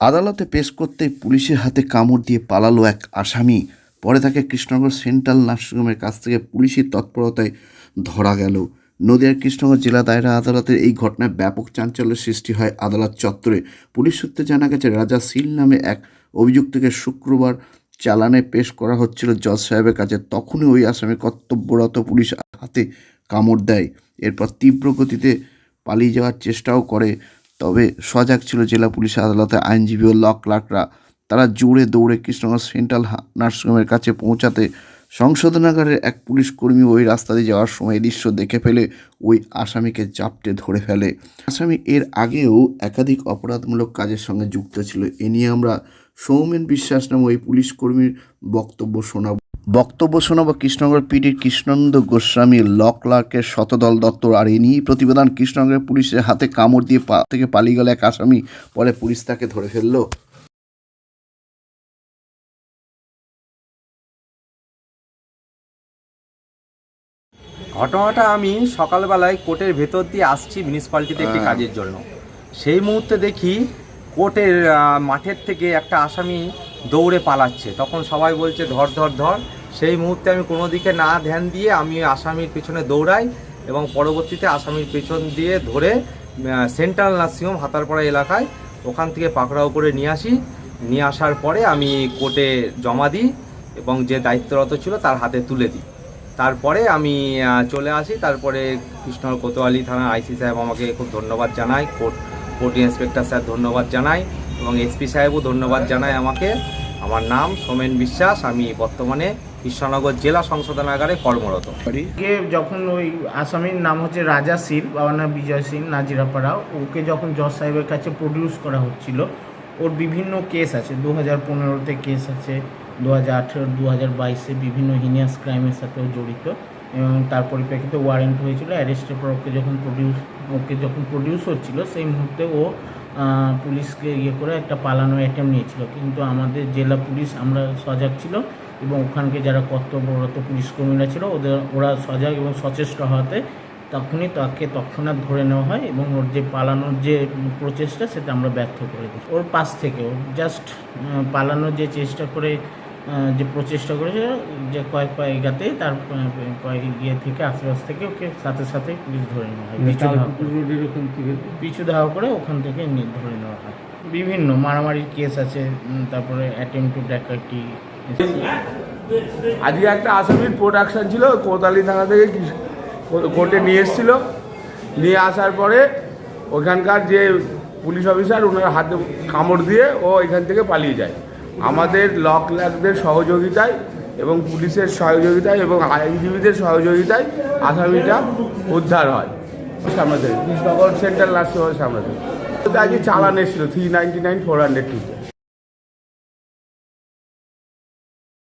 আদালতে পেশ করতেই পুলিশের হাতে কামড় দিয়ে পালালো এক আসামি। পরে তাকে কৃষ্ণনগর সেন্ট্রাল নার্সিংহোমের কাছ থেকে পুলিশের তৎপরতায় ধরা গেল। নদিয়ার কৃষ্ণনগর জেলা দায়রা আদালতের এই ঘটনায় ব্যাপক চাঞ্চল্যের সৃষ্টি হয় আদালত চত্বরে। পুলিশ সূত্রে জানা গেছে, রাজা সিল নামে এক অভিযুক্তকে শুক্রবার চালানে পেশ করা হচ্ছিল। জজ সাহেবের কাছে তখনই ওই আসামি কর্তব্যরত পুলিশ হাতে কামড় দেয়। এরপর তীব্র গতিতে পালিয়ে যাওয়ার চেষ্টাও করে। তবে সজাগ ছিল জেলা পুলিশ আদালতে আইনজীবী ও ল ক্লার্করা। তারা জোরে দৌড়ে কৃষ্ণগঞ্জ সেন্ট্রাল নার্সিংহোমের কাছে পৌঁছাতে সংশোধনাগারের এক পুলিশ কর্মী ওই রাস্তা দিয়ে যাওয়ার সময় দৃশ্য দেখে ফেলে, ওই আসামিকে জাপটে ধরে ফেলে। আসামি এর আগেও একাধিক অপরাধমূলক কাজের সঙ্গে যুক্ত ছিল। এ নিয়ে আমরা সৌমেন বিশ্বাস নামে ওই পুলিশ কর্মীর বক্তব্য শোনাব। বক্তব্য শোনাব কৃষ্ণনগর পিটির কৃষ্ণন্দ গোস্বামী ল ক্লার্কের শতদল দত্তর আর এ নিয়েই প্রতিবেদন কৃষ্ণনগরের পুলিশের হাতে কামড় দিয়ে পা থেকে পালিয়ে গেল এক আসামি পরে পুলিশ তাকে ধরে ফেলল। ঘটনাটা আমি সকালবেলায় কোর্টের ভেতর দিয়ে আসছি মিউনিসিপ্যালিটিতে একটি কাজের জন্য। সেই মুহূর্তে দেখি কোর্টের মাঠের থেকে একটা আসামি দৌড়ে পালাচ্ছে। তখন সবাই বলছে, ধর ধর ধর। সেই মুহূর্তে আমি কোনো দিকে না ধ্যান দিয়ে আমি আসামির পেছনে দৌড়াই এবং পরবর্তীতে আসামির পেছন দিয়ে ধরে সেন্ট্রাল নার্সিংহোম হাতারপাড়া এলাকায় ওখান থেকে পাকড়াও করে নিয়ে আসি। নিয়ে আসার পরে আমি কোর্টে জমা দিই এবং যে দায়িত্বরত ছিল তার হাতে তুলে দিই। তারপরে আমি চলে আসি। তারপরে কৃষ্ণর কোতোয়ালি থানার আইসি সাহেব আমাকে খুব ধন্যবাদ জানায়। কোর্ট কোর্ট ইন্সপেক্টর স্যার ধন্যবাদ জানায়। এবং এসপি সাহেবও ধন্যবাদ জানায় আমাকে। আমার নাম সোমেন বিশ্বাস, আমি বর্তমানে কৃষ্ণনগর জেলা সংশোধনাগারে কর্মরত। যখন ওই আসামির নাম হচ্ছে রাজা সির বাবার নাম বিজয় সিং নাজিরাপাড়া, ওকে যখন জজ সাহেবের কাছে প্রডিউস করা হচ্ছিল, ওর বিভিন্ন কেস আছে দু হাজার পনেরোতে কেস আছে দু হাজার আঠেরো দু হাজার বাইশে বিভিন্ন হিনিয়াস ক্রাইমের সাথেও জড়িত, এবং তার পরিপ্রেক্ষিতে ওয়ারেন্ট হয়েছিল অ্যারেস্টের পর ওকে যখন প্রডিউস ওকে যখন প্রডিউস হচ্ছিল, সেই মুহূর্তে ও পুলিশকে ইয়ে করে একটা পালানো অ্যাটেম নিয়েছিল। কিন্তু আমাদের জেলা পুলিশ আমরা সজাগ ছিল এবং ওখানকে যারা কর্তব্যরত পুলিশ কর্মীরা ছিল, ওদের, ওরা সজাগ এবং সচেষ্ট হওয়াতে তখনই তাকে তৎক্ষণাৎ ধরে নেওয়া হয় এবং ওর যে পালানোর যে প্রচেষ্টা, সেটা আমরা ব্যর্থ করে দিই। ওর পাশ থেকে, ওর জাস্ট পালানোর যে চেষ্টা করে যে প্রচেষ্টা করেছে যে কয়েক পা এগাতে তার কয়েক ইয়ে থেকে আশেপাশ থেকে ওকে সাথে সাথে পুলিশ ধরে নেওয়া হয় পিছু ধাওয়া করে। পিছু ধাওয়া করে ওখান থেকে ধরে নেওয়া হয়। বিভিন্ন মারামারির কেস আছে তারপরে অ্যাটেম্প টু ডাকাতি। আজকে একটা আসামির প্রোডাকশন ছিল কোতালি থানা থেকে কোর্টে নিয়ে এসেছিল। নিয়ে আসার পরে ওখানকার যে পুলিশ অফিসার ওনার হাতে কামড় দিয়ে ও এখান থেকে পালিয়ে যায়। আমাদের লক ল্যাকদের সহযোগিতায় এবং পুলিশের সহযোগিতায় এবং আইনজীবীদের সহযোগিতায় আসামিটা উদ্ধার হয়। সামনে থেকে। সেন্টার লাস্ট সামনে থেকে। আজকে চালান এসেছিল three ninety nine four hundred টুতে